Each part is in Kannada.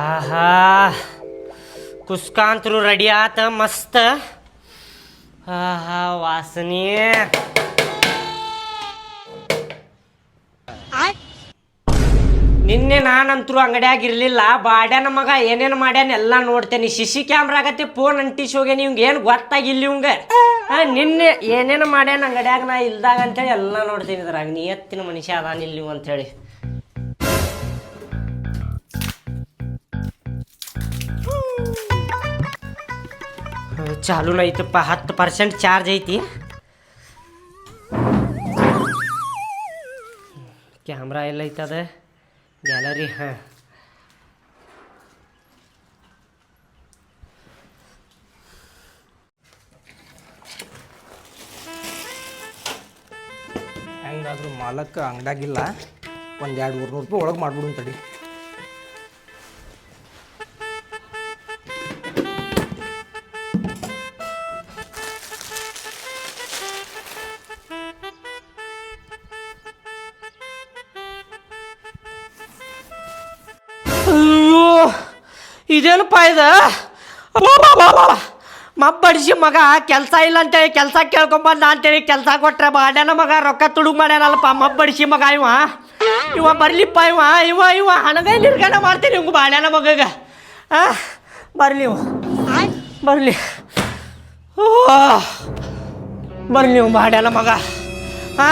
ಆಹಾ. ಕುಸ್ಕಾಂತರು ರೆಡಿ ಆತ, ಮಸ್ತ್. ಆಹಾ, ವಾಸನೆ. ನಿನ್ನೆ ನಾನಂತರೂ ಅಂಗಡ್ಯಾಗ ಇರಲಿಲ್ಲ ಬಾಡ್ಯಾನ ಮಗ ಏನೇನು ಮಾಡ್ಯಾನ ಎಲ್ಲ ನೋಡ್ತೇನೆ. ಶಿಶಿ ಕ್ಯಾಮ್ರಾಗತ್ತೆ ಫೋನ್ ಅಂಟಿಸಿ ಹೋಗ್ಯಾನ, ಇವಂಗ ಏನು ಗೊತ್ತಾಗಿಲ್ಲ ಇವಂಗ. ನಿನ್ನೆ ಏನೇನು ಮಾಡ್ಯಾನ ಅಂಗಡಿಯಾಗ ನಾ ಇಲ್ದಾಗ ಅಂತೇಳಿ ಎಲ್ಲ ನೋಡ್ತೀನಿ ಇದ್ರಾಗ. ನೀ ಎತ್ತಿನ ಮನುಷ್ಯ ಅದಾನ ಇಲ್ಲಿ ಇವ ಅಂತೇಳಿ ಚಾಲೂನ ಐತಪ್ಪ, ಹತ್ತು ಪರ್ಸೆಂಟ್ ಚಾರ್ಜ್ ಐತಿ. ಕ್ಯಾಮ್ರಾ ಎಲ್ಲ ಐತದ ಗ್ಯಾಲರಿ ಹಾಂ. ಹೆಂಗಾದ್ರೂ ಮಾಲಕ್ಕ ಅಂಗಡ್ಯಾಗಿಲ್ಲ ಒಂದು ಎರಡು ಮೂರು ನೂರು ರೂಪಾಯಿ ಒಳಗೆ ಮಾಡ್ಬಿಡು ತಡಿ. ಇದೇನಪ್ಪ ಇದು ಮಬ್ಬಡಿಸಿ ಮಗ ಕೆಲಸ ಇಲ್ಲ ಅಂತೇಳಿ ಕೆಲಸ ಕೇಳ್ಕೊಂಬಂದ ಅಂತೇಳಿ ಕೆಲಸ ಕೊಟ್ರೆ ಮಾಡ್ಯಾನ ಮಗ ರೊಕ್ಕ ತುಡುಗ್ ಮಾಡ್ಯಾನಲ್ಲಪ್ಪ ಮಬ್ಬಡಿಸಿ ಮಗ ಇವ ಇವ ಬರ್ಲಿಪ್ಪ ಇವ ಇವ ಇವ ಹಣಗೈ ನಿರ್ಗಣ ಮಾಡ್ತೀನಿ ಇವಂಗ ಬಾಡ್ಯಾನ ಮಗಗ ಆ ಬರ್ಲಿ ಇವ ಬರ್ಲಿ ಓ ಬರ್ಲಿ ಇವ ಬಾಡ್ಯಾನ ಮಗ ಆ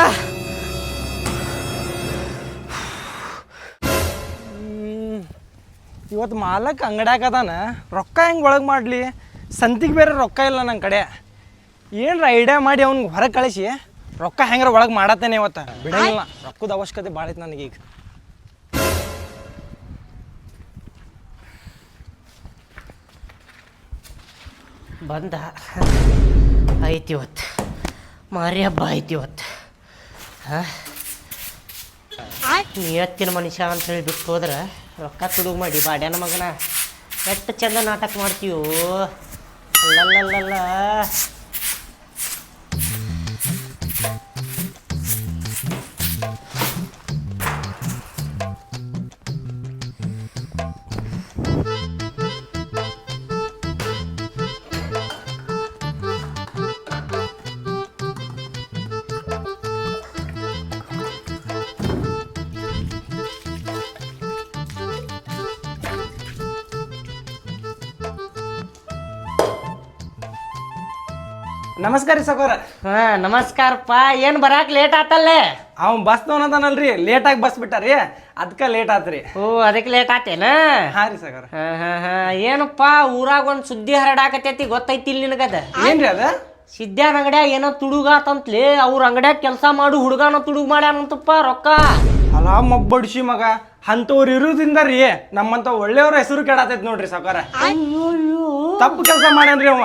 ಇವತ್ತು ಮಾಲಕ್ ಅಂಗಡ್ಯಾಗ ಅದಾನ. ರೊಕ್ಕ ಹೆಂಗೆ ಒಳಗೆ ಮಾಡಲಿ? ಸಂತಿಗೆ ಬೇರೆ ರೊಕ್ಕ ಇಲ್ಲ ನನ್ನ ಕಡೆ. ಏನರ ಐಡಿಯಾ ಮಾಡಿ ಅವ್ನಿಗೆ ಹೊರಗೆ ಕಳಿಸಿ. ರೊಕ್ಕ ಹೆಂಗಾರ ಒಳಗೆ ಮಾಡತ್ತೇನೆ ಇವತ್ತು? ಬಿಡಲ್ಲ ರೊಕ್ಕದ ಅವಶ್ಯಕತೆ ಭಾಳ ಐತೆ ನನಗೀಗ. ಬಂದ. ಐತಿ ಇವತ್ತು ಮಾರಿ ಹಬ್ಬ ಐತಿ ಇವತ್ತು ಹಾಂ? ನಿಯತ್ತಿನ ಮನುಷ್ಯ ಅಂತ ಹೇಳಿ ಬಿಟ್ಟು ಹೋದ್ರೆ ರೊಕ್ಕ ತುಡುಗ್ ಮಾಡಿ ಬಾಡ್ಯಾನ ಮಗನ. ಎಷ್ಟು ಚಂದ ನಾಟಕ ಮಾಡ್ತೀವೋ ಅಲ್ಲಲ್ಲಲ್ಲ ನಮಸ್ಕಾರ ರೀ ಸಕೋರ ಹಾಂ ನಮಸ್ಕಾರಪ್ಪ. ಏನು ಬರಾಕ್ ಲೇಟ್ ಆತಲ್ಲೇ? ಅವ್ನು ಬಸ್ ಅದಾನಲ್ರಿ. ಲೇಟಾಗಿ ಬಸ್ ಬಿಟ್ಟಾರಿ. ಅದಕ್ಕೆ ಲೇಟ್ ಆತ್ರಿ. ಓ ಅದಕ್ಕೆ ಲೇಟ್ ಆತೇನ? ಹಾಂ ರೀ ಸಕೋರ ಹಾಂ ಹಾಂ ಹಾಂ. ಏನಪ್ಪ ಊರಾಗ ಒಂದು ಸುದ್ದಿ ಹರಡಾಕತೈತಿ ಗೊತ್ತೈತಿ ಇಲ್ಲಿ ನಿನಗದ? ಏನ್ರಿ ಅದ? ಸಿದ್ಧಾನ ಅಂಗಡ್ಯಾಗ ಏನೋ ತುಡುಗಾತಂತ್ಲಿ. ಅವ್ರ ಅಂಗಡ್ಯಾಗ ಕೆಲಸ ಮಾಡು ಹುಡುಗನ ತುಡುಗ್ ಮಾಡ್ಯಾನಂತಪ್ಪ ರೊಕ್ಕ. ಅಲ್ಲ ಮಬ್ಬಡಿಸಿ ಮಗ. ಅಂಥವ್ರು ಇರೋದ್ರಿಂದ ರೀ ನಮ್ಮಂತ ಒಳ್ಳೆಯವ್ರ ಹೆಸರು ಕೆಡತೈತಿ ನೋಡ್ರಿ ಸಕಾರ ತಪ್ಪು ಕೆಲಸ ಮಾಡ್ಯಾನ್ರಿ ಅವ.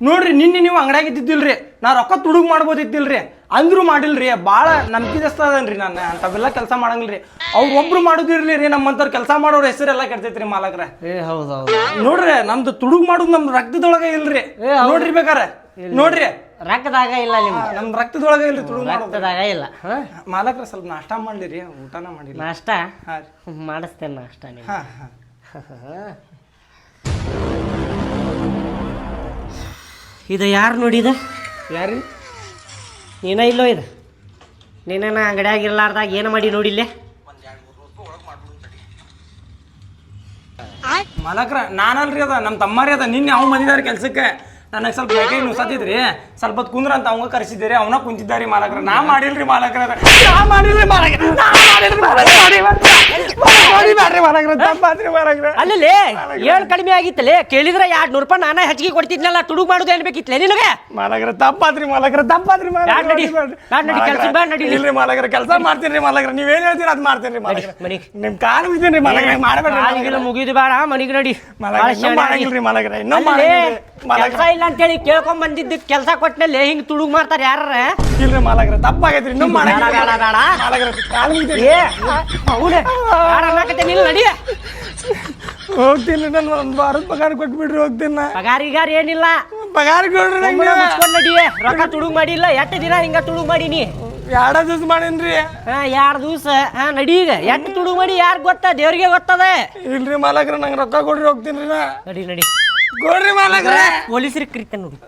ನೋಡ್ರಿ ನಿನ್ನೆ ನೀವು ಅಂಗಡ್ಯಾಗ ಇದ್ದಿದ್ದಿಲ್ರಿ. ನಾ ರೊಕ್ಕ ತುಡುಗ್ ಮಾಡ್ಬೋದಿದ್ದಿಲ್ರಿ ಅಂದ್ರೂ ಮಾಡಿಲ್ರಿ. ಭಾಳ ನಂಬಿಕೆದಸ್ತ ಅದನ್ರಿ ನಾನು. ಅಂಥವೆಲ್ಲ ಕೆಲಸ ಮಾಡಂಗಿಲ್ರಿ. ಅವ್ರು ಒಬ್ರು ಮಾಡೋದಿರ್ಲಿ ರೀ ನಮ್ಮಂತವ್ರು ಕೆಲಸ ಮಾಡೋರ ಹೆಸರೆಲ್ಲ ಕೆಡ್ತೈತ್ರಿ ಮಾಲಕ್ರ. ಏ ಹೌದೌದು ನೋಡ್ರಿ ನಮ್ದು ತುಡುಗ್ ಮಾಡೋದು ನಮ್ದು ರಕ್ತದೊಳಗೆ ಇಲ್ರಿ. ನೋಡ್ರಿ ಬೇಕಾರ. ನೋಡ್ರಿ. ರಕ್ತದಾಗ ಇಲ್ಲ ನಿಮ್ಮ ನಮ್ ರಕ್ತದೊಳಗೆ ಇಲ್ರಿ ತುಡುಗ್ ಮಾಡೋದು. ರಕ್ತದಾಗ ಇಲ್ಲ. ಹಾಂ? ಮಾಲಕ್ರ ಸ್ವಲ್ಪ ನಾಷ್ಟ ಮಾಡ್ಲಿರಿ. ಊಟನ ಮಾಡಿಲ್ಲ. ನಾಷ್ಟ? ಹಾ ರೀ. ಮಾಡಿಸ್ತೇನೆ ನಾಷ್ಟ ನೀವು ಹಾ ಹಾ. ಇದು ಯಾರು ನೋಡಿದ? ಯಾರು? ನೀನ ಇಲ್ಲೋ ಇದು? ನೀನೇನ ಅಂಗಡಿಯಾಗ ಇರ್ಲಾರ್ದಾಗ ಏನು ಮಾಡಿ ನೋಡಿಲ್ಲೇ? ಮಾಲಕ್ರ ನಾನಲ್ರಿ ಅದ ನಮ್ಮ ತಮ್ಮರಿ ಅದ. ನಿನ್ನೆ ಅವ್ನು ಬಂದಿದ್ದಾರೆ ಕೆಲ್ಸಕ್ಕೆ. ನನಗೆ ಸ್ವಲ್ಪ ಕೈ ಸತ್ತಿದ್ರಿ. ಸ್ವಲ್ಪ ಹೊತ್ತು ಕುಂದ್ರ ಅಂತ ಅವಂಗ ಕರೆಸಿದ್ದೀರಿ ಅವನ ಕುಂತಿದ್ದಾರಿ ಮಾಲಕ್ರ. ನಾ ಮಾಡಿಲ್ರಿ ಮಾಲಕ್ರ. ನಾ ಮಾಡಿಲ್ರಿ ಮಾಲಕ್ರ. ನಾ ಮಾಡಿಲ್ರಿ ಮಾಲಕ್ರ. ಮಾಡಿ ಮಾಡ್ರಿ ಅಲ್ಲಲ್ಲಿ ಏಳು ಕಡಿಮೆ ಆಗಿತ್ತಲೆ ಕೇಳಿದ್ರೆ ಎರಡು ನೂರು ರೂಪಾಯಿ ನಾನೇ ಹೆಚ್ಚಿಗೆ ಕೊಡ್ತಿದ್ನಲ್ಲ ತುಡುಗ್ ಮಾಡೋದು ಏನ್ ಬೇಕಿತ್ತಲೇ ನಿನಗೆ? ಮಾಲಕ್ರ ತಪ್ಪಾದ್ರಿ ಮಾಲಕ್ರ ತಪ್ಪಾದ್ರಿ ಬ್ಯಾಡ್ ನಡಿ. ಬ್ಯಾಡ್ ನಡಿ, ಕೆಲ್ಸಕ್ಕೆ ಬ್ಯಾಡ್ ನಡಿ. ಇಲ್ರಿ ಮಾಲಕ್ರ ಕೆಲಸ ಮಾಡ್ತೀನಿ ನೀವೇನ್ ಹೇಳ್ತೀರಾ ಅದ್ ಮಾಡ್ತೀನಿ ಮನಿಗ್. ನಿಮ್ ಕಾಲು ಬಿದ್ದೀನಿ ಮಾಲಕ್ರ ಮಾಡ್ಬೇಡ್ರಿ ಮುಗಿದು ಬೇಡ ಮನಿಗೆ ನಡಿ. ಮಾಡಂಗಿಲ್ರಿ ಮಾಲಕ್ರ ಕೆಲಸ ಇಲ್ಲ ಅಂತೇಳಿ ಕೇಳ್ಕೊಂಡ್ ಬಂದಿದ್ದು ಕೆಲಸ ಕೊಟ್ಟನಲ್ಲಿ ಹಿಂಗ್ ತುಡುಗ್ ಮಾಡ್ತಾರೆ ಯಾರ ಇಲ್ರಿ ಮಾಲಕ್ರ ತಪ್ಪಾಗೈತ್ರಿ ಇನ್ನೂ ಮಾಲಕ್ರ ಕಾಲು ಬಿದ್ದೀನಿ ನಿಲ್ಲ ನಡಿ. ಹೋಗ್ತೀನಿ ನಾನು ಒಂದು ವಾರದ ಪಗಾರ ಕೊಟ್ಬಿಡ್ರಿ ಹೋಗ್ತೀನಿ ನಾ. ಪಗಾರ ಏನಿಲ್ಲ. ಪಗಾರ ಕೊಡ್ರಿ ನಂಗೆ. ಮುಚ್ಕೊಂಡ್ ನಡಿ. ರೊಕ್ಕ ತುಡುಗ್ ಮಾಡಿಲ್ಲ ಎಷ್ಟು ದಿನ ಹಿಂಗ ತುಡುಗ್ ಮಾಡೀನಿ ಎರಡ ದಿವಸ ಮಾಡೇನ್ರಿ. ಹಾ ಎರಡು ದಿವಸ. ಹಾ ನಡಿ ಈಗ. ಎಟ್ಟು ತುಡು ಮಾಡಿ ಯಾರು ಗೊತ್ತ? ದೇವ್ರಿಗೆ ಗೊತ್ತದ. ಇಲ್ರಿ ಮಾಲಕ್ರ ನಂಗೆ ರೊಕ್ಕ ಕೊಡ್ರಿ ಹೋಗ್ತೀನಿ ನಾ. ನಡಿ ನಡಿ. ಕೊಡ್ರಿ ಮಾಲಕ್ರ. ಪೊಲೀಸರಿಗೆ ಕರಿತೇನೆ ನೋಡಿ.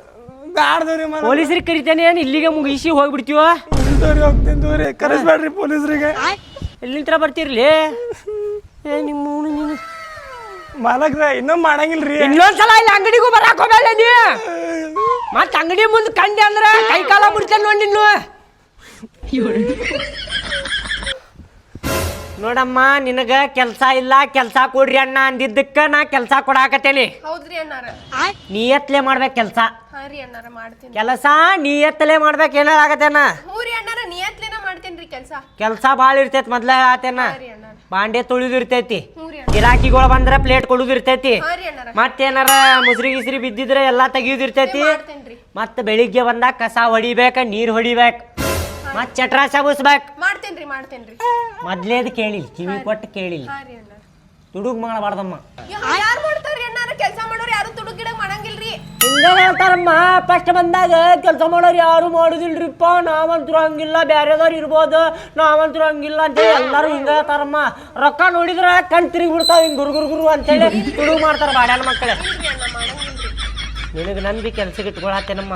ಬ್ಯಾಡ್ದವ್ರಿ ಮಾಲ ಪೊಲೀಸರಿಗೆ ಕರಿತೇನೆ ಏನು? ಇಲ್ಲಿಗೆ ಮುಗಿಸಿ ಹೋಗ್ಬಿಡ್ತೀವ? ಹೋಗ್ತೀನಿ ತೋರಿ ಕರೆಸ್ಬೇಡ್ರಿ ಪೊಲೀಸ್ರಿಗೆ. ಎಲ್ಲಿಂತ್ರ ಬರ್ತಿರ್ಲಿ? ಏ ನಿಮ್ಮ ನೀನು. ಮಾಲಕ್ರ ಇನ್ನೊಂದು ಮಾಡಂಗಿಲ್ರಿ. ಇನ್ನೊಂದ್ಸಲ ಇಲ್ಲಿ ಅಂಗಡಿಗೂ ಬರಾಕ್ ಹೋಗಲ್ಲ ನೀ. ಮತ್ತೆ ಅಂಗಡಿ ಮುಂದೆ ಕಂಡೆ ಅಂದ್ರೆ ಕೈ ಕಾಲ ಮುಡ್ತೇನೆ ನೋಡಿ ನಿನ್ನು ನೋಡಮ್ಮ ನಿನಗ ಕೆಲ್ಸ ಇಲ್ಲ ಕೆಲ್ಸ ಕೊಡ್ರಿ ಅಣ್ಣ ಅಂದಿದ್ದಕ್ಕ ನಾ ಕೆಲ್ಸ ಕೊಡಾಕತ್ತೇನಿ. ಹೌದ್ರಿ ಅಣ್ಣಾರ. ನೀಯತ್ಲೆ ಮಾಡ್ಬೇಕು ಕೆಲ್ಸ. ಹಾ ರೀ ಅಣ್ಣಾರ ಮಾಡ್ತೀನಿ. ಕೆಲಸ ನೀಯತ್ತಲೆ ಮಾಡ್ಬೇಕು ಏನಾರ ಹೇಳಾಕತ್ತೇನ ಹ್ಞೂ ರೀ ಅಣ್ಣಾರ ನಿಯತ್ಲೇನ ಕೆಲಸ ಕೆಲ್ಸ. ಕೆಲ್ಸ ಭಾಳ ಇರ್ತೈತೆ ಮೊದ್ಲ ಆತೇನ? ರೀ ಬಾಂಡೆ ತೊಳಿದು ಇರ್ತೈತಿ ಹ್ಞೂ ರೀ ಅಣ್ಣ. ಗಿರಾಕಿಗಳು ಬಂದ್ರ ಪ್ಲೇಟ್ ಕೊಡುದಿರ್ತೈತಿ. ಮತ್ತೇನಾರ ಮುಸ್ರಿ ಗಿಸ್ರಿ ಬಿದ್ದಿದ್ರೆ ಎಲ್ಲಾ ತೆಗಿಯುದು ಇರ್ತೈತಿ ಮಾಡ್ತೇನ್ರಿ ಮತ್ತ ಬೆಳಿಗ್ಗೆ ಬಂದಾಗ ಕಸ ಹೊಡಿಬೇಕ ನೀರ್ ಹೊಡಿಬೇಕ. ಮತ್ ಚಟ್ರ ಸಬಸ್ಬೇಕ್. ಮಾಡ್ತೇನ್ರಿ ಮಾಡ್ತೇನ್ರಿ ಮೊದ್ಲೇದ್ ಕೇಳಿಲ್ಲ ಕಿವಿ ಕೊಟ್ಟು ಕೇಳಿಲ್ಲ ತುಡುಗ್ ಮಾಡಬಾರ್ದಮ್ಮ ಯಾರು ಮಾಡ್ತಾರ್ರಿ ಅಣ್ಣಾರ? ಕೆಲಸ ಮಾಡೋರು ಯಾರು ತುಡುಗ್ ಗಿಡ ಮಾಡಂಗಿಲ್ರಿ? ಹಿಂಗ ಹೇಳ್ತಾರಮ್ಮ ಫಸ್ಟ್ ಬಂದಾಗ ಕೆಲಸ ಮಾಡೋರು ಯಾರು ಮಾಡುದಿಲ್ರಿಪ್ಪ ನಾವಂತರು ಹಂಗಿಲ್ಲ ಬೇರೆದವ್ರು ಇರ್ಬೋದು ನಾವಂತರು ಹಂಗಿಲ್ಲ ಅಂತೇಳಿ ಎಲ್ಲಾರು ಹಿಂಗ ಹೇಳ್ತಾರಮ್ಮ. ರೊಕ್ಕ ನೋಡಿದ್ರ ಕಣ್ ತಿರುಗಿ ಬಿಡ್ತಾವ ಹಿಂಗ್ ಗುರು ಗುರು ಗುರು ಅಂತೇಳಿ ತುಳು ಮಾಡ್ತಾರ ಬಾಡ್ಯಾನ ಮಕ್ಕಳೇ. ಇಲ್ರಿ ನನ್ ನಿನಗೆ ನಂಬಿ ಕೆಲ್ಸಕ್ಕೆ ಇಟ್ಕೊಳತ್ತೇನಮ್ಮ.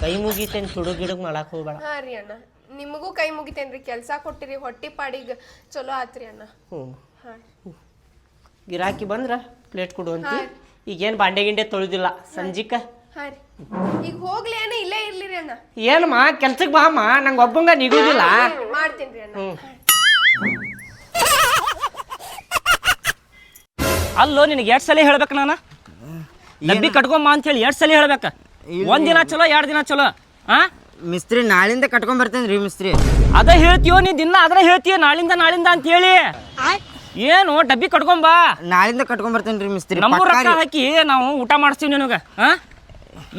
ಕೈ ಮುಗಿತೇನ್ ತುಡು ಗಿಡಗ್ ಮಾಡಕ್ ಹೋಗ್ಬೇಡ. ಹಾ ರೀ ಅಣ್ಣ. ನಿಮಗೂ ಕೈ ಮುಗಿತೇನ್ರಿ ಕೆಲ್ಸ ಕೊಟ್ಟಿರಿ ಹೊಟ್ಟಿ ಪಾಡಿಗೆ ಚಲೋ ಆತ್ರಿ ಅಣ್ಣ. ಹ್ಞೂ ಹಾ. ಗಿರಾಕಿ ಬಂದ್ರ ಪ್ಲೇಟ್ ಕೊಡು ಅಂತಿ. ಈಗೇನು ಬಾಂಡೆ ಗಿಂಡೆ ತೊಳೆದಿಲ್ಲ. ಸಂಜಿಕ. ಹಾ ರೀ. ಈಗ ಹೋಗ್ಲಿ ಏನ ಇಲ್ಲೇ ಇರ್ಲಿರಿ ಅಣ್ಣ. ಏನಮ್ಮ ಕೆಲ್ಸಕ್ಕೆ ಬಾ ಅಮ್ಮ ನಂಗೆ ಒಬ್ಬಂಗ ನಿಗುದಿಲ್ಲ. ಮಾಡ್ತೇನ್ರಿ ಅಣ್ಣ. ಅಲ್ಲೋ ನಿನಗೆ ಎರಡು ಸಲ ಹೇಳ್ಬೇಕು ನಾನು? ಡಬ್ಬಿ ಕಟ್ಕೊಂಬ ಅಂತ ಹೇಳಿ ಎರಡು ಸಲ ಹೇಳ್ಬೇಕು. ಒಂದಿನ ದಿನ ಚಲೋ ಎರಡು ದಿನ ಚಲೋ. ಆ? ಮಿಸ್ತ್ರಿ ನಾಳಿಂದ ಕಟ್ಕೊಂಡ್ ಬರ್ತೇನೆ ರೀ ಮಿಸ್ತ್ರಿ. ಅದ ಹೇಳ್ತೀಯೋ ನೀ ದಿನ ಅದ್ರ ಹೇಳ್ತೀಯ ನಾಳಿಂದ ನಾಳಿಂದ ಅಂತ ಹೇಳಿ. ಏನು ಡಬ್ಬಿ ಕಟ್ಕೊಂಬಾ ನಾಳಿಂದ ಕಟ್ಕೊಂಡ್ ಬರ್ತೇನೆ ರೀ ಮಿಸ್ತ್ರಿ ಪಕ್ಕಾ ರೊಕ್ಕ ರೀ. ಹಾಕಿ ನಾವು ಊಟ ಮಾಡಿಸ್ತೀವಿ ನಿನಗೆ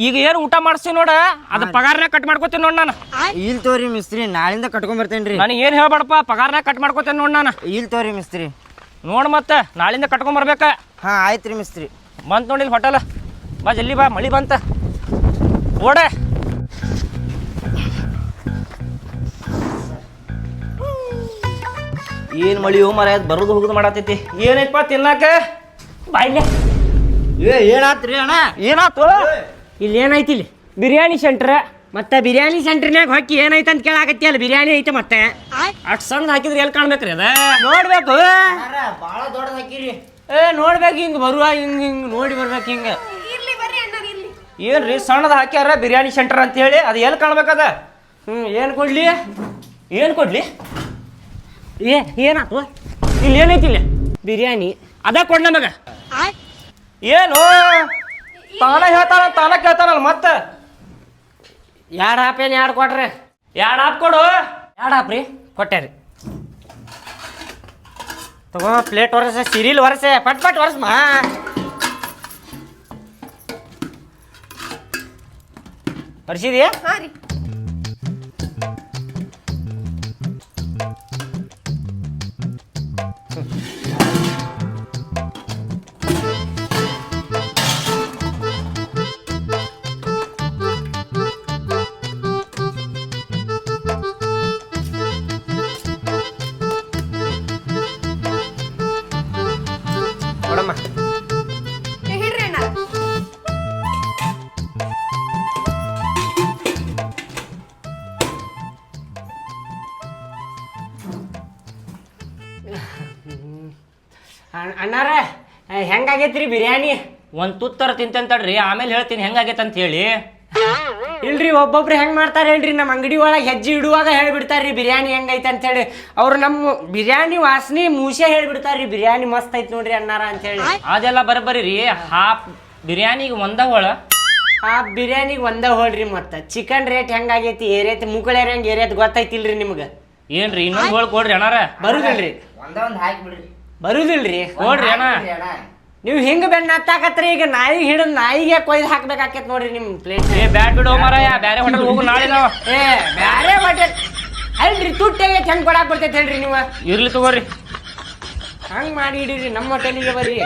ಈಗ ಏನು ಊಟ ಮಾಡಿಸ್ತೀವಿ ನೋಡ ಅದು ಪಗಾರನ ಕಟ್ ಮಾಡ್ಕೋತೀನಿ ನೋಡ್ ನಾನು. ಇಲ್ ತೋರಿ ಮಿಸ್ತ್ರಿ ನಾಳಿಂದ ಕಟ್ಕೊಂಡ್ ಬರ್ತೇನೆ ರೀ. ನನಗೆ ಏನು ಹೇಳ್ಬೇಡಪ್ಪ ಪಗಾರನ ಕಟ್ ಮಾಡ್ಕೋತೇನೆ ನೋಡ್ ನಾನು. ಇಲ್ ತೋರಿ ಮಿಸ್ತ್ರಿ. ನೋಡ್ ಮತ್ತೆ ನಾಳಿಂದ ಕಟ್ಕೊಂಬರ್ಬೇಕ ಹಾ ಆಯ್ತು ರೀ ಮಿಸ್ತ್ರಿ. ಬಂತ ನೋಡಿ ಹೋಟೆಲ್ ಬಾ ಜಲ್ದಿ ಬಾ ಮಳಿ ಬಂತ. ಓಡೆ. ಏನು ಮಳಿ ಹೋ ಮರ ಬರೋದು ಹೋಗುದು ಮಾಡತೈತಿ. ಏನೈತಪ್ಪ ತಿನ್ನಾಕ ಬಾಯ್ಲೆ. ಏ ಏನಾತ್ರಿ ಅಣ್ಣ? ಏನಾತು ಇಲ್ಲಿ ಏನೈತಿ ಇಲ್ಲಿ? ಬಿರಿಯಾನಿ ಸೆಂಟರ್ ಮತ್ತೆ ಬಿರಿಯಾನಿ ಸೆಂಟ್ರ್ನ್ಯಾಗ ಹೊಕ್ಕಿ ಏನೈತೆ ಅಂತ ಕೇಳಾಕತ್ತಿ ಅಲ್ಲಿ. ಬಿರಿಯಾನಿ ಐತೆ ಮತ್ತೆ. ಅಷ್ಟು ಸಣ್ಣ ಹಾಕಿದ್ರೆ ಎಲ್ಲಿ ಕಾಣ್ಬೇಕ್ರಿ ಅದ? ನೋಡ್ಬೇಕು. ಭಾಳ ದೊಡ್ಡದ ಹಾಕಿರಿ. ಏ ನೋಡ್ಬೇಕು ಹಿಂಗ್ ಬರುವ ಹಿಂಗ್ ಹಿಂಗ್ ನೋಡಿ ಬರ್ಬೇಕು ಹಿಂಗ. ಏನ್ರಿ ಸಣ್ಣದ ಹಾಕ್ಯಾರ ಬಿರಿಯಾನಿ ಸೆಂಟರ್ ಅಂತ ಹೇಳಿ ಅದು ಎಲ್ಲಿ ಕಾಣ್ಬೇಕದ ಹ್ಮ್ ಏನ್ ಕೊಡ್ಲಿ? ಏನು ಕೊಡ್ಲಿ? ಏ ಏನಾತು? ಇಲ್ಲಿ ಏನೈತಿ ಇಲ್ಲಿ? ಬಿರಿಯಾನಿ. ಅದ ಕೊಡ್ ನಮಗ. ಏನು? ತಾನ ಹೇಳ್ತಾನ ತಾನ ಕೇಳ್ತಾನಲ್ಲ ಮತ್ತೆ? ಎರಡು ಹಾಪೇನ್ ಎರಡು ಕೊಟ್ರೆ? ಎರಡು ಹಾಪ್ ಕೊಡು. ಎರಡು ಹಾಪ್ರಿ ಕೊಟ್ಟೆರಿ ತಗೋ ಪ್ಲೇಟ್ ಒರೆಸ ಸಿರಿಲ್ ಒರೆಸೆ ಪಟ್ ಪಟ್ ಒರೆಸ್ಮಾ ಒರೆಸಿದ್ಯಾ ಹಾಂ ರೀ. ಹೆಂಗಾಗೈತ್ರಿ ಬಿರಿಯಾನಿ? ಒಂದು ತುತ್ತರ ತಿಂತಂತಡ್ರಿ ಆಮೇಲೆ ಹೇಳ್ತೀನಿ ಹೆಂಗಾಗೈತೆ ಅಂತ ಹೇಳಿ ಇಲ್ರಿ ಒಬ್ಬೊಬ್ರು ಹೆಂಗ್ ಮಾಡ್ತಾರೆ ಹೇಳ್ರಿ ನಮ್ಮ ಅಂಗಡಿ ಒಳಗೆ ಹೆಜ್ಜೆ ಇಡುವಾಗ ಹೇಳ್ಬಿಡ್ತಾರ್ರಿ ಬಿರಿಯಾನಿ ಹೆಂಗೈತೆ ಅಂತ ಹೇಳಿ ಅವ್ರು ನಮ್ಮ ಬಿರಿಯಾನಿ ವಾಸನೆ ಮೂಸೆ ಹೇಳ್ಬಿಡ್ತಾರ್ರಿ ಬಿರಿಯಾನಿ ಮಸ್ತ್ ಐತ್ ನೋಡ್ರಿ ಅನ್ನಾರ ಅಂತ ಹೇಳಿ ಅದೆಲ್ಲ ಬರಬರಿ ರೀ ಹಾಫ್ ಬಿರಿಯಾನಿಗೆ ಒಂದ ಹೋಳ. ಹಾಫ್ ಬಿರಿಯಾನಿಗೆ ಒಂದ ಹೋಳ್ರಿ ಮತ್ತ. ಚಿಕನ್ ರೇಟ್ ಹೆಂಗಾಗೈತಿ ಏರೈತಿ ಮುಕ್ಕಳ ಹೆಂಗ್ ಏರೇತಿ ಗೊತ್ತೈತಿಲ್ರಿ ನಿಮ್ಗೆ? ಏನ್ರಿ ಇನ್ನೊಂದು ಹೋಳ್ ಕೊಡ್ರಿ ಅಣ್ಣಾರ? ಬರುದಿಲ್ರಿ. ಒಂದ ಒಂದ್ ಹಾಕ್ಬಿಡ್ರಿ ಬರುದಿಲ್ರಿ. ಕೊಡ್ರಿ ಅಣ್ಣ. ನೀವು ಹಿಂಗ ಬೆನ್ನ ಹತ್ತಾಕತ್ರಿ? ಈಗ ನಾಯಿಗೆ ಹಿಡಿದು ನಾಯಿಗೆ ಕೊಯ್ದು ಹಾಕ್ಬೇಕಾಕೈತ್ ನೋಡ್ರಿ ನಿಮ್ಮ ಪ್ಲೇಟ್ ಏ ಬ್ಯಾಡ್ ಬಿಡು ಮಾರಾಯ ಬೇರೆ ಹೋಟೆಲ್ ಹೋಗು ನಾಳೆ ನಾವು. ಏ ಬೇರೆ ಹೋಟೆಲ್ ಅಲ್ರಿ ತುಟ್ಟಿಗೆ ಹೆಂಗ್ ಕೊಡಾಕ್ ಬರ್ತೈತೆ ಹೇಳ್ರಿ ನೀವು? ಇರ್ಲಿ ತಗೋರಿ. ಹಂಗೆ ಮಾಡಿ ಇಡೀರಿ ನಮ್ಮ ಹೋಟೆಲಿಗೆ ಬರ್ರಿ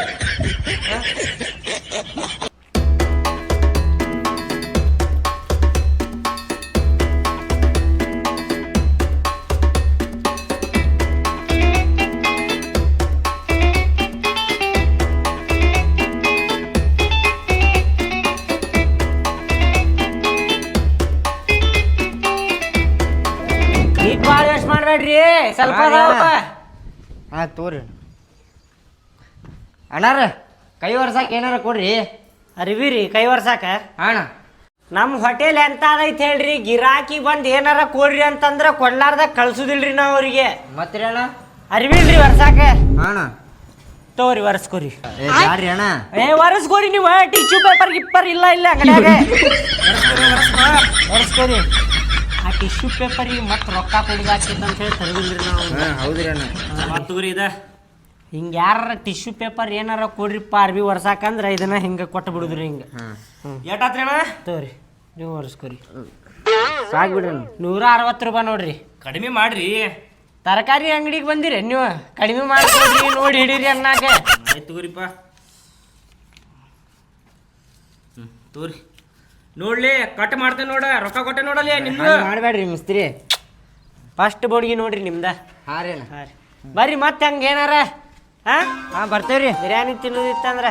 ಸ್ವಲ್ಪ ಹಾ, ಅದಾವಪ್ಪ. ಹಾ ತೋರಿ. ಅಣ್ಣಾರ ಕೈ ವರ್ಷಕ್ಕೆ ಏನಾರ ಕೊಡ್ರಿ? ಅರಿವಿರಿ ಕೈ ವರ್ಷಾಕ ಅಣ್ಣ. ನಮ್ಮ ಹೋಟೆಲ್ ಎಂತ ಅದೈತೆ ಹೇಳ್ರಿ? ಗಿರಾಕಿ ಬಂದ್ ಏನಾರ ಕೊಡ್ರಿ ಅಂತಂದ್ರ ಕೊಡ್ಲಾರ್ದ ಕಳ್ಸುದಿಲ್ರಿ ನಾವ್ ಅವ್ರಿಗೆ. ಮತ್ರಿ ಅಣ್ಣ? ಅರಿವಿಲ್ರಿ ವರ್ಷಾಕ ಅಣ್ಣ. ತಗೋರಿ ಒರ್ಸ್ಕೊರಿ. ಏ ಬ್ಯಾಡ್ರಿ ಅಣ್ಣ? ಏ ಒರ್ಸ್ಕೊರಿ ನೀವು ಟಿಶ್ಯೂ ಪೇಪರ್ ಗಿಪ್ಪರ್ ಇಲ್ಲ ಇಲ್ಲ ಅಂಗಡಿಯಾಗ. ವರ್ಸ್ಕೋರಿ ಆ ಟಿಶ್ಯೂ ಪೇಪರಿಗೆ ಮತ್ತೆ ರೊಕ್ಕ ಕೊಡುದಾಕಿತ್ತು ಅಂತ ಹೇಳಿ ತರದಿಲ್ರಿ ನಾವು. ಹಾ ಹೌದ್ರಿ ಅಣ್ಣ ಮತ್ತುಗ್ರಿ ಇದ. ಹಿಂಗ ಯಾರ ಟಿಶ್ಯೂ ಪೇಪರ್ ಏನಾರ ಕೊಡ್ರಿಪ್ಪ ಅರ್ಬಿ ಒರ್ಸಾಕಂದ್ರೆ ಇದನ್ನ ಹಿಂಗ ಕೊಟ್ಟು ಬಿಡುದ್ರಿ ಹಿಂಗ. ಏಟಾತ್ರಿ ಅಣ್ಣ ತೋರಿ ನೀವು ಒರೆಸ್ಕೊರಿ. ಸಾಕ್ ಬಿಡ್ರಿ. ನೂರ ಅರವತ್ತು ರೂಪಾಯಿ ನೋಡ್ರಿ. ಕಡಿಮೆ ಮಾಡ್ರಿ. ತರಕಾರಿ ಅಂಗಡಿಗೆ ಬಂದಿರಿ ನೀವು. ಕಡಿಮೆ ಮಾಡ್ಕೊಡ್ರಿ ನೋಡಿ ಹಿಡೀರಿ ಅನ್ನಾಗೆ ಆಯ್ತು ತಗೋರಿಪ್ಪ. ಹ್ಞೂ ತಗೋರಿ. ನೋಡ್ಲಿ ಕಟ್ ಮಾಡ್ತೇನೆ ನೋಡ ರೊಕ್ಕ ಕೊಟ್ಟೆ ನೋಡಲಿ ನಿಮ್ದು. ಮಾಡ್ಬೇಡ್ರಿ ಮಿಸ್ತ್ರಿ. ಫಸ್ಟ್ ಬೋಡ್ಗಿ ನೋಡ್ರಿ ನಿಮ್ದ. ರೀ ರೀ. ಬರ್ರಿ ಮತ್ತೆ ಹಂಗ ಏನಾರ? ಹಾ? ಹಾ ಬರ್ತೇವ್ರಿ. ಬಿರಿಯಾನಿ ತಿನ್ನೋದಿತ್ತಂದ್ರ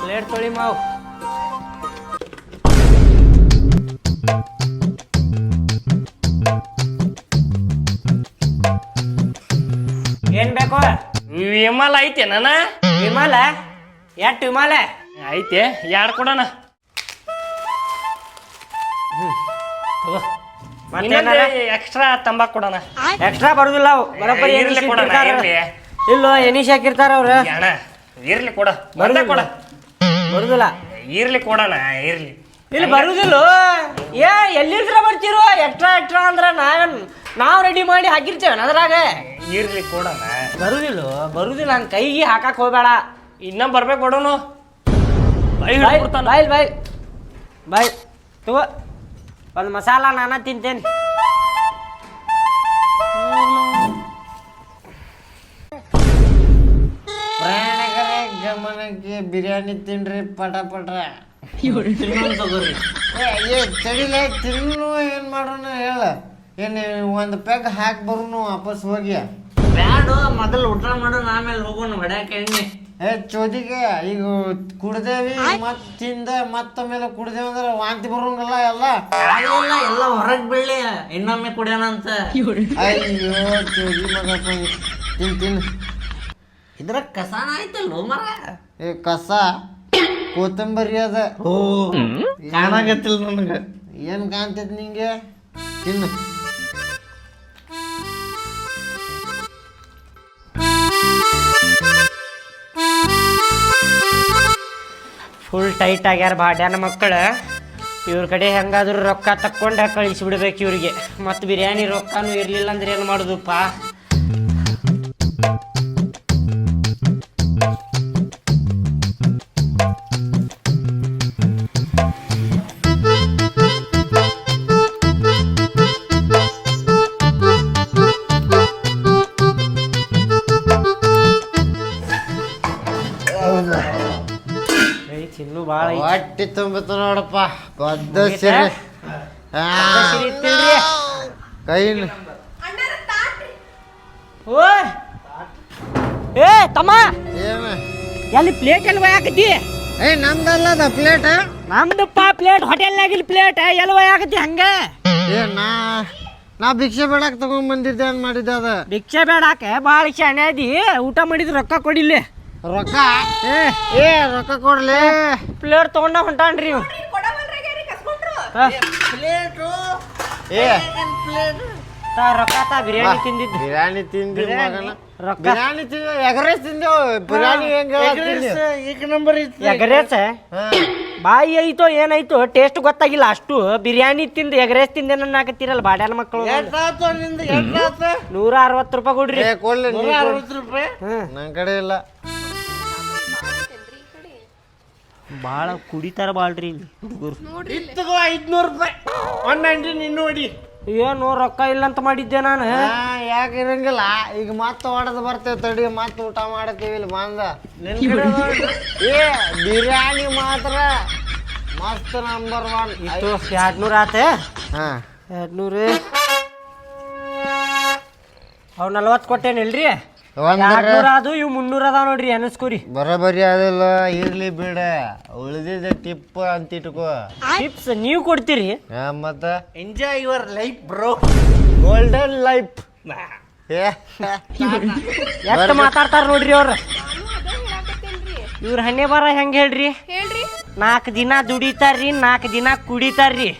ಪ್ಲೇಟ್ ತೊಳಿ ಮಾವು. ಏನ್ ಬೇಕು? ವಿಮಲ್ ಐತೆ ನಾನ? ವಿಮಲ? ಎಟ್ ವಿಮಲ? ಐತೆ ಯಾರು ಕೊಡೋಣ. ಎಕ್ಸ್ಟ್ರಾ ತಂಬಾಕ್ ಕೊಡೋಣ. ಎಕ್ಸ್ಟ್ರಾ ಬರುದಿಲ್ಲ ಅವು. ಬರೋಬ್ಬರಿ ಏ, ಇರ್ಲಿ ಕೊಡೋಣ, ಇರ್ಲಿ. ಇಲ್ಲೋ ಎನಿಶ್ ಹಾಕಿರ್ತಾರ ಅವ್ರ. ಅಣ್ಣ ಇರ್ಲಿ ಕೊಡ. ಬಂದ ಕೊಡ. ಬರುದಿಲ್ಲ. ಇರ್ಲಿ ಕೊಡೋಣ ಇರ್ಲಿ ಇಲ್ಲಿ ಬರುದಿಲ್ಲ? ಏ ಎಲ್ಲಿದ್ರ ಬರ್ತಿರೋ? ಎಕ್ಸ್ಟ್ರಾ ಎಕ್ಸ್ಟ್ರಾ ಅಂದ್ರ ನಾವೇನ್ ನಾವ್ ರೆಡಿ ಮಾಡಿ ಹಾಕಿರ್ತೇವೆ ಅದ್ರಾಗ. ಇರ್ಲಿ ಕೊಡೋಣ. ಬರುದಿಲ್ಲ? ಬರುದಿಲ್ಲ ನನ್ ಕೈಗೆ ಹಾಕಕ್ ಹೋಗ್ಬೇಡ. ಇನ್ನ ಬರ್ಬೇಕು ಕೊಡೋನು. ಬೈ ಬಾಯ್ ಬಾಯ್ ಬಾಯ್. ಬಾಯ್ ತಗೋ. ಒಂದ್ ಮಸಾಲ ನಾನ ತಿಂತೇನೆ. ಪ್ರಯಾಣಿಕರೇ ಗಮನಕ್ಕೆ ಬಿರಿಯಾನಿ ತಿನ್ರಿ ಪಟ ಪಟ. ಏ, ಏ ತಡಿಲ ತಿನ್ನು ಏನು ಮಾಡೋಣ ಹೇಳ. ಏನು ಒಂದು ಪೆಗ್ ಹಾಕಿ ಬರುನು ವಾಪಸ್ ಹೋಗಿ. ಬ್ಯಾಡು ಮೊದಲು ಊಟ ಮಾಡೋಣ ಆಮೇಲೆ ಹೋಗೋಣ ಹೊಡ್ಯಾಕ ಎಣ್ಣೆ ಏ ಚೋದಿಗೆ ಈಗ ಕುಡ್ದೇವಿ ಮತ್ ತಿಂದ ಮತ್ತ ಮೇಲೆ ಕುಡ್ದೇವಿ ಅಂದ್ರೆ ವಾಂತಿ ಬರೋಂಗಲ್ಲ ಎಲ್ಲ. ಆಗಿಲ್ಲ ಎಲ್ಲ ಹೊರಗ್ ಬೀಳಿ ಇನ್ನೊಮ್ಮೆ ಕುಡಿಯೋಣ ಅಂತ. ಅಯ್ಯೋ ಚೋದಿ ಮಗಪ್ಪ ತಿನ್ ತಿನ್. ಇದ್ರ ಕಸಾನ ಆಯ್ತಲ್ಲ ಮರ? ಏ ಕಸ. ಕೊತ್ತಂಬರಿ ಅದ. ಓ ಕಾಣಾಗತ್ತಿಲ್ಲ ನನಗೆ. ಏನ್ ಕಾಣ್ತೈತಿ ನಿಂಗೆ? ತಿನ್ನು. ಫುಲ್ ಟೈಟ್ ಆಗ್ಯಾರ ಬಾಡ್ಯಾನ ಮಕ್ಕಳು. ಇವ್ರ ಕಡೆ ಹೆಂಗಾದ್ರೂ ರೊಕ್ಕ ತಕ್ಕೊಂಡ ಕಳಿಸ್ಬಿಡ್ಬೇಕು ಇವ್ರಿಗೆ. ಮತ್ತು ಬಿರಿಯಾನಿ ರೊಕ್ಕನೂ ಇರ್ಲಿಲ್ಲ ಅಂದ್ರೆ ಏನು ಮಾಡೋದಪ್ಪ? ಹೊಟ್ಟಿ ತುಂಬಿತ ನೋಡಪ್ಪ ಬದ್ದ ಸಿರಿ ಕೈ ಓ ಏ ತಮ್ಮ. ಏನ? ಎಲ್ಲಿ ಪ್ಲೇಟ್ ಎಲ್ಲಿ ಒಯ್ಯಾಕತಿ ಏ ನಮ್ದಲ್ಲದ ಪ್ಲೇಟ್ ನಮ್ದಪ್ಪ ಪ್ಲೇಟ್ ಹೋಟೆಲ್ನಾಗಿಲ್ ಪ್ಲೇಟ್ ಎಲ್ಲಿ ಒಯ್ಯಾಕತಿ ಹಂಗೆ? ಏ ನಾ ನಾ ಭಿಕ್ಷೆ ಬೇಡಕ್ ತಗೊಂಡ್ ಬಂದಿದ್ದೆ ಅಂತ ಮಾಡಿದ್ದೆ ಅದ. ಭಿಕ್ಷೆ ಬೇಡಕ್ಕೆ ಭಾಳ ಶಾಣೆ ಅದಿ ಊಟ ಮಾಡಿದ ರೊಕ್ಕ ಕೊಡಿಲ್ಲಿ. ರೊಕ್ಕ? ಏ. ಏ ರೊಕ್ಕ ಕೊಡ್ಲಿ? ಪ್ಲೇಟ್ ತಗೊಂಡ ಹೊಂಟಾನ್ರಿ ಇವ್. ಏ ತಾ ರೊಕ್ಕ ತಾ ಬಿರಿಯಾನಿ ತಿಂದಿದ್ದು. ಬಿರಿಯಾನಿ ತಿಂದಿ ಮಗನ. ರೊಕ್ಕ. ಬಿರಿಯಾನಿ ತಿಂದ ಎಗರೇಸ್ ತಿಂದೇವು. ಬಿರಿಯಾನಿ ಹೆಂಗ ಏಕ ನಂಬರ್ ಇತ್ತು ಎಗರೇಸ್? ಬಾಯಿ ಐತೋ ಏನಾಯ್ತು ಟೇಸ್ಟ್ ಗೊತ್ತಾಗಿಲ್ಲ. ಅಷ್ಟು ಬಿರಿಯಾನಿ ತಿಂದು ಎಗರೇಸ್ ತಿಂದೆ ನನ್ನ ಹಾಕತ್ತೀರಲ್ಲ ಬಾಡ್ಯಾನ ಮಕ್ಕಳು. ನೂರ ಅರವತ್ತು ರೂಪಾಯಿ ಕೊಡ್ರಿ. ಏ ಕೊಡ್ಲಿ ನೀ ಕೊಡು. ರೂಪಾಯಿ? ಹ್ಮ್. ನನ್ ಕಡೆ ಇಲ್ಲ. ಭಾಳ ಕುಡಿತಾರ ಬಾಳ್ರಿ ಇಲ್ಲಿ. ಹುಡುಗರು. ಐದ್ನೂರು ರೂಪಾಯಿ. ಒನ್ ನೈಂಟಿ ಇನ್ನೂ ನೋಡಿ. ಏನು ರೊಕ್ಕ ಇಲ್ಲ ಅಂತ ಮಾಡಿದ್ದೆ ನಾನು. ಹಾ, ಯಾಕೆ ಇರಂಗಿಲ್ಲ. ಈಗ ಮತ್ತೆ ಹೊಡೆದು ಬರ್ತೇವೆ ತಡಿ ಮತ್ತೆ ಊಟ ಮಾಡತ್ತೀವಿ ಇಲ್ಲಿ ಬಂದ. ಏ ಬಿರಿಯಾನಿ ಮಾತ್ರ. ಮಸ್ತ್ ನಂಬರ್ ಒನ್ ಇತ್ತು ಎರಡ್ನೂರ ಆತ. ಹಾ. ಎರಡ್ನೂರು. ಅವ್ರು ನಲ್ವತ್ತು ಕೊಟ್ಟೇನಿಲ್ರಿ ಒಂದ್ರ ಅದು ಇವು ಮುನ್ನೂರ ಅದಾವ ನೋಡ್ರಿ ಅನಸ್ಕೋರಿ. ಬರೋಬರಿ ಅದಲ್ಲ ಇರ್ಲಿ ಬಿಡ. ಉಳಿದಿದ್ದ ಟಿಪ್ ಅಂತ ಇಟ್ಕೋ. ಟಿಪ್ಸ್ ನೀವು ಕೊಡ್ತೀರಿ. ಹಾ, ಮತ್ತ? Enjoy your life bro golden life ಏ. ಎಷ್ಟು ಮಾತಾಡ್ತಾರ ನೋಡ್ರಿ ಅವ್ರ. ಇವ್ರ ಹಣ್ಣೆ ಬರ ಹೆಂಗ್ ಹೇಳ್ರಿ? ಹೇಳ್ರಿ. ನಾಲ್ಕು ದಿನ ದುಡಿತಾರ್ರಿ ನಾಲ್ಕು ದಿನ ಕುಡಿತಾರ್ರಿ.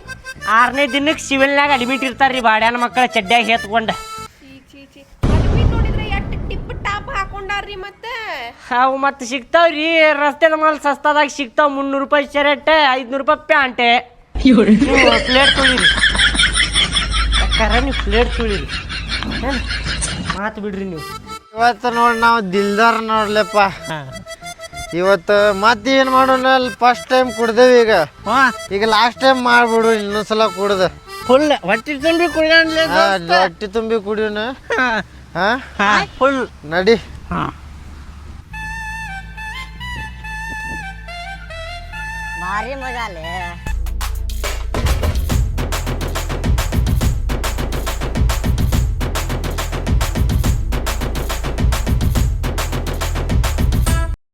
ಆರನೇ ದಿನಕ್ಕೆ ಸಿವಿಲ್ನಾಗ ಅಡ್ಮಿಟ್ ಇರ್ತಾರ್ರಿ ಬಾಡ್ಯಾನ ಮಕ್ಕಳ ಚಡ್ಡ್ಯಾಗ ಹೇತ್ಕೊಂಡ. ಹಾಕೊಂಡಾರ್ರಿ ಮತ್ತೆ? ಅವು ಮತ್ತೆ ಸಿಗ್ತಾವ್ರಿ ರಸ್ತೆದ ಮಾಲ್ ಸಸ್ತಾದಾಗ ಸಿಗ್ತಾವ ಮುನ್ನೂರು ರೂಪಾಯಿ ಶರ್ಟ್ ಐದ್ನೂರು ರೂಪಾಯಿ ಪ್ಯಾಂಟೆ. ಪ್ಲೇಟ್ ತುಳಿರಿ. ಕರ ನೀವು ಪ್ಲೇಟ್ ತುಳಿರಿ? ಮಾತು ಬಿಡ್ರಿ ನೀವು. ಇವತ್ತು ನೋಡಿ ನಾವು ದಿಲ್ದಾರ್ ನೋಡ್ಲಪ್ಪ. ಇವತ್ತು ಮತ್ತೆ ಏನು ಮಾಡೋಣ ಫಸ್ಟ್ ಟೈಮ್ ಕುಡ್ದೇವಿ ಈಗ. ಈಗ ಲಾಸ್ಟ್ ಟೈಮ್ ಮಾಡ್ಬಿಡು ಇನ್ನೊಂದ್ಸಲ ಕುಡ್ದ. ಫುಲ್ ಹೊಟ್ಟಿ ತುಂಬಿ ಕುಡಿಯೋಣ ಹಾ, ಹೊಟ್ಟಿ ತುಂಬಿ ಕುಡಿಯೋಣ. ಹಾ. ಫುಲ್ ನಡಿ. ಭಾರಿ ಮಜಾ ಅಲ್ಲೇ.